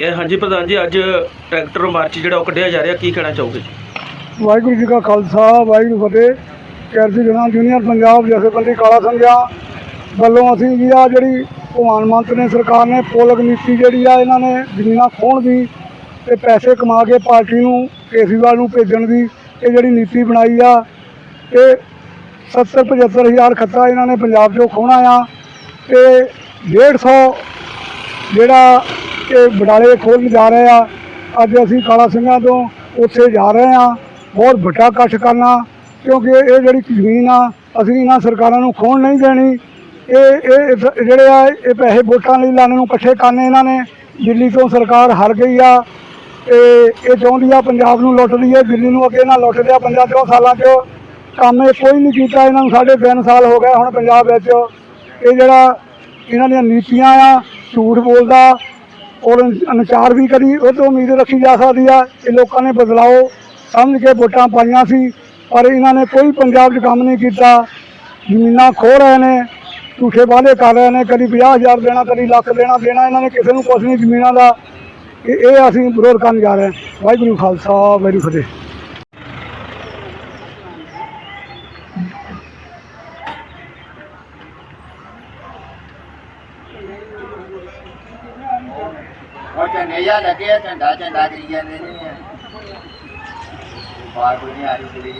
ਇਹ ਹਾਂਜੀ ਪ੍ਰਧਾਨ ਜੀ, ਅੱਜ ਟਰੈਕਟਰ ਮਾਰਚ ਜਿਹੜਾ ਉਹ ਕੱਢਿਆ ਜਾ ਰਿਹਾ, ਕੀ ਕਹਿਣਾ ਚਾਹੋਗੇ ਵਾਹਿਗੁਰੂ ਜੀ ਕਾ ਖਾਲਸਾ, ਵਾਹਿਗੁਰੂ ਫਤਿਹ। ਕੈਰਸੀ ਜਨਾਬ, ਜੂਨੀਅਰ ਪੰਜਾਬ ਜਥੇਬੰਦੀ ਕਾਲਾ ਸੰਘਿਆ ਵੱਲੋਂ ਅਸੀਂ ਜੀ ਆ ਜਿਹੜੀ ਭਗਵਾਨ ਮੰਤ ਨੇ, ਸਰਕਾਰ ਨੇ ਪੋਲਕ ਨੀਤੀ ਜਿਹੜੀ ਆ, ਇਹਨਾਂ ਨੇ ਜ਼ਮੀਨਾਂ ਖੋਹਣ ਦੀ ਤੇ ਪੈਸੇ ਕਮਾ ਕੇ ਪਾਰਟੀ ਨੂੰ ਕੇਸਰੀਵਾਲ ਨੂੰ ਭੇਜਣ ਦੀ ਇਹ ਜਿਹੜੀ ਨੀਤੀ ਬਣਾਈ ਆ ਇਹ 70 75 ਹਜ਼ਾਰ ਖੱਤਾ ਇਹਨਾਂ ਨੇ ਪੰਜਾਬ 'ਚੋਂ ਖੋਣਾ ਆ, ਤੇ 150 ਜਿਹੜਾ ਇਹ ਬਡਾਲੇ ਖੋਲ੍ਹਣ ਜਾ ਰਹੇ ਆ। ਅੱਜ ਅਸੀਂ ਕਾਲਾ ਸਿੰਘਾਂ ਤੋਂ ਉੱਥੇ ਜਾ ਰਹੇ ਆ। ਬਹੁਤ ਵੱਡਾ ਇਕੱਠ ਕਰਨਾ, ਕਿਉਂਕਿ ਇਹ ਜਿਹੜੀ ਜ਼ਮੀਨ ਆ, ਅਸੀਂ ਇਹਨਾਂ ਸਰਕਾਰਾਂ ਨੂੰ ਖੋਣ ਨਹੀਂ ਦੇਣੀ। ਇਹ ਇਹ ਜਿਹੜੇ ਆ, ਇਹ ਪੈਸੇ ਵੋਟਾਂ ਲਈ ਲਾਣੇ ਨੂੰ ਇਕੱਠੇ ਕਰਨੇ ਇਹਨਾਂ ਨੇ। ਦਿੱਲੀ ਤੋਂ ਸਰਕਾਰ ਹਾਰ ਗਈ ਆ। ਤੇ ਇਹ ਚਾਹੁੰਦੀ ਆ ਪੰਜਾਬ ਨੂੰ ਲੁੱਟ ਲਈਏ, ਦਿੱਲੀ ਨੂੰ ਅੱਗੇ ਨਾ ਲੁੱਟ ਲਿਆ ਪੰਜਾਂ ਚੋਂ ਸਾਲਾਂ 'ਚ। ਕੰਮ ਇਹ ਕੋਈ ਨਹੀਂ ਕੀਤਾ ਇਹਨਾਂ ਨੂੰ ਸਾਢੇ ਤਿੰਨ ਸਾਲ ਹੋ ਗਏ ਹੁਣ ਪੰਜਾਬ ਵਿੱਚ। ਇਹ ਜਿਹੜਾ ਇਹਨਾਂ ਦੀਆਂ ਨੀਤੀਆਂ ਆ, ਝੂਠ ਬੋਲਦਾ ਔਰ ਅਨੁਸਾਰ ਵੀ ਕਦੀ ਉਹ ਤੋਂ ਉਮੀਦ ਰੱਖੀ ਜਾ ਸਕਦੀ ਆ ਇਹ ਲੋਕਾਂ ਨੇ ਬਦਲਾਓ ਸਮਝ ਕੇ ਵੋਟਾਂ ਪਾਈਆਂ ਸੀ, ਪਰ ਇਹਨਾਂ ਨੇ ਕੋਈ ਪੰਜਾਬ 'ਚ ਕੰਮ ਨਹੀਂ ਕੀਤਾ। ਜ਼ਮੀਨਾਂ ਖੋਹ ਰਹੇ ਨੇ, ਝੂਠੇ ਵਾਅਦੇ ਕਰ ਰਹੇ ਨੇ, ਕਦੀ 50000 ਦੇਣਾ, ਕਦੀ ਲੱਖ ਦੇਣਾ ਦੇਣਾ ਇਹਨਾਂ ਨੇ, ਕਿਸੇ ਨੂੰ ਕੁਛ ਨਹੀਂ ਜ਼ਮੀਨਾਂ ਦਾ। ਇਹ ਇਹ ਅਸੀਂ ਵਿਰੋਧ ਕਰਨ ਜਾ ਰਹੇ ਹਾਂ। ਵਾਹਿਗੁਰੂ ਖਾਲਸਾ, ਵਾਹਿਗੁਰੂ ਫਤਿਹ। ਉਹ ਝੰਡੇ ਜਾਂ ਲੱਗੇ ਆ, ਝੰਡਾ ਝੰਡਾ ਕਰੀ ਜਾਂਦੇ ਨੇ। ਬਾਹਰ ਕੋਈ ਨਹੀਂ ਆ ਰਹੀ ਕੁੜੀ।